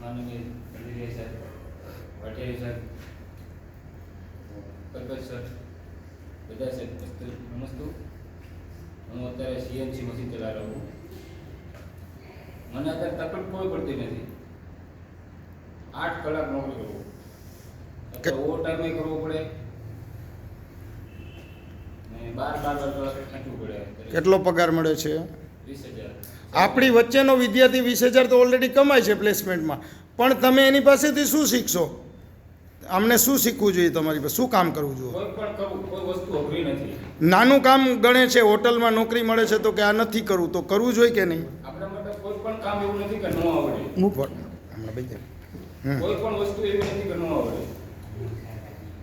માનનીય કંડલીયા સાહેબ વાટિયા સાહેબ સર બધા સાહેબ નમસ્તે નમસ્તુ. હું અત્યારે સીએનસી મશીન ચલાવી રહ્યો છું મને અત્યારે તકલીફ કોઈ પડતી નથી. આઠ કલાક નોકરી કરું. અત્યારે ઓવર ટાઈમ કરવો પડે. બાર બાર બાર કલાક નાખવું પડે. અત્યારે કેટલો પગાર મળે છે? આપણી વચ્ચેનો વિદ્યાર્થી વીસ હજાર તો ઓલરેડી કમાય છે પ્લેસમેન્ટમાં પણ તમે એની પાસેથી શું શીખશો? આમને શું શીખવું જોઈએ તમારી પાસે? શું કામ કરવું જોઈએ? નાનું કામ ગણે છે હોટલમાં નોકરી મળે છે તો કે આ નથી કરવું તો કરવું જોઈએ કે નહીં?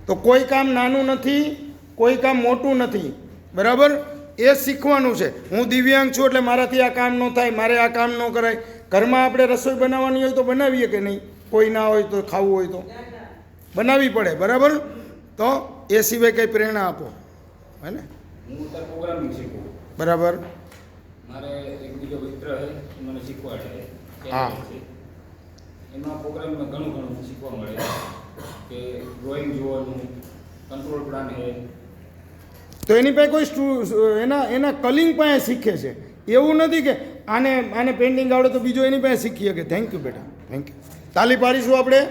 તો કોઈ કામ નાનું નથી કોઈ કામ મોટું નથી. બરાબર? એ શીખવાનું છે. હું દિવ્યાંગ છું એટલે મારાથી આ કામ ન થાય મારે આ કામ ન કરાય. ઘરમાં આપણે રસોઈ બનાવવાની હોય તો બનાવીએ કે નહીં? કોઈ ના હોય તો ખાવું હોય તો. બનાવવી પડે બરાબર? તો એ સિવાય કંઈ પ્રેરણા આપો. હે ને? બરાબર. હા. એમાં પ્રોગ્રામમાં ઘણું ઘણું શીખવા મળે કે ડ્રોઈંગ જોવાનું કંટ્રોલ પ્લાન છે તો એની પાસે કોઈ એના એના કલિંગ પાસે શીખે છે. એવું નથી કે આને આને પેઇન્ટિંગ આવડે તો બીજો એની પાસે શીખીએ કે થેન્ક યુ બેટા થેન્ક યુ તાલી પાડીશું આપણે?